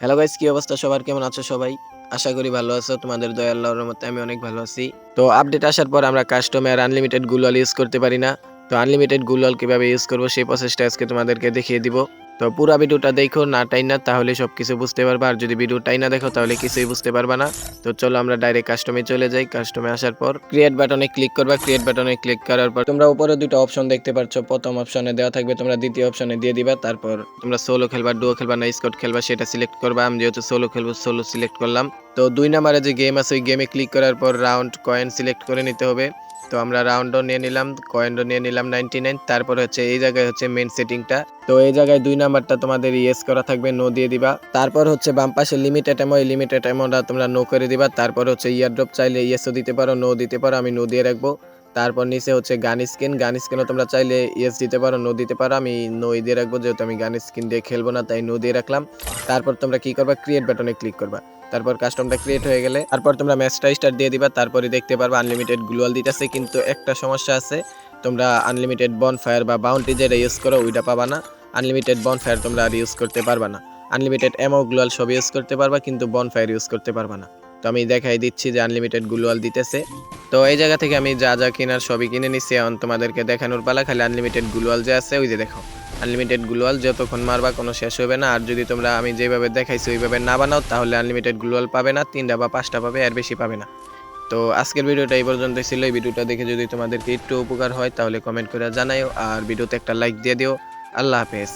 Hello guys কি অবস্থা? সবার কেমন আছো সবাই? আশা করি ভালো আছো। তোমাদের দয়া, আল্লাহর মতে আমি অনেক ভালো আছি। তো আপডেট আসার পর আমরা কাস্টমার আনলিমিটেড গুলল ইউজ করতে পারি না। তো আনলিমিটেড গুলল কীভাবে ইউজ করব সেই প্রসেসটা আজকে তোমাদেরকে দেখিয়ে দিব। তো পুরো ভিডিওটা দেখো, না টাই না তাহলে সব কিছু বুঝতে পারবা। আর যদি ভিডিওটাই না দেখো, তাহলে কিছুই বুঝতে পারবা না। তো চলো আমরা ডাইরেক্ট কাস্টমে চলে যাই। কাস্টমে আসার পর ক্রিয়েট বাটনে ক্লিক করবা। ক্রিয়েট বাটনে ক্লিক করার পর তোমরা উপরে দুটো অপশন দেখতে পাচ্ছ প্রথম অপশনে দেওয়া থাকবে, তোমরা দ্বিতীয় অপশনে দিয়ে দিবা। তারপর তোমরা সোলো খেলবা ডুও খেলবা না স্কট খেলবা, সেটা সিলেক্ট করবা। আমি যেহেতু সোলো খেলব সোলো সিলেক্ট করলাম। তো দুই নাম্বারে যে গেম আছে, ওই গেমে ক্লিক করার পর রাউন্ড কয়েন সিলেক্ট করে নিতে হবে। তো আমরা রাউন্ডও নিয়ে নিলাম কয়েনও নিয়ে নিলাম নাইনটি নাইন তারপর হচ্ছে এই জায়গায় হচ্ছে মেন সেটিংটা তো এই জায়গায় দুই নাম্বারটা তোমাদের ইয়েস করা থাকবে নো দিয়ে দিবা। তারপর হচ্ছে বাম পাশে লিমিটেড এই লিমিটেড এমোটা তোমরা নো করে দিবা। তারপর হচ্ছে ইয়ারড্রপ চাইলে ইয়েসও দিতে পারো নো দিতে পারো, আমি নো দিয়ে রাখব। তারপর নিচে হচ্ছে গান স্কিন। গান স্কিনও তোমরা চাইলে ইয়েস দিতে পারো নো দিতে পারো। আমি নো দিয়ে রাখব, যেহেতু আমি গান স্কিন দিয়ে খেলব না, তাই নো দিয়ে রাখলাম। তারপর তোমরা কি করবা? ক্রিয়েট বাটনে ক্লিক করবা। তারপর কাস্টমটা ক্রিয়েট হয়ে গেলে তারপর তোমরা ম্যাচটা স্টার্ট দিয়ে দিবা। তারপরে দেখতে পারবা আনলিমিটেড গ্লোয়াল দিতেছে, কিন্তু একটা সমস্যা আছে। তোমরা আনলিমিটেড বন ফায়ার বা বাউন্টি যেটা ইউজ করো, ওইটা পাবা না। আনলিমিটেড বন ফায়ার তোমরা আর ইউজ করতে পারবা না। আনলিমিটেড এমও গ্লোয়াল সব ইউজ করতে পারবা, কিন্তু বন ফায়ার ইউজ করতে পারবা না। তো আমি দেখাই দিচ্ছি যে আনলিমিটেড গ্লোয়াল দিতেছে। তো এই জায়গা থেকে আমি যা যা কেনার সবই কিনে নিচ্ছি এখন তোমাদেরকে দেখানোর পালা, খালি আনলিমিটেড গ্লোয়াল যে আছে, ওই যে দেখো। আনলিমিটেড গ্লোয়াল, যতক্ষণ মারবা কোনো শেষ হবে না। আর যদি তোমরা আমি যেভাবে দেখাইছি, ওইভাবে না বানাও, তাহলে আনলিমিটেড গ্লোয়াল পাবে না, তিনটা বা পাঁচটা পাবে, আর বেশি পাবে না। তো আজকের ভিডিওটা এই পর্যন্ত ছিল। এই ভিডিওটা দেখে যদি তোমাদেরকে একটু উপকার হয়, তাহলে কমেন্ট করে জানাইও। আর ভিডিওতে একটা লাইক দিয়ে দিও। আল্লাহ হাফেজ।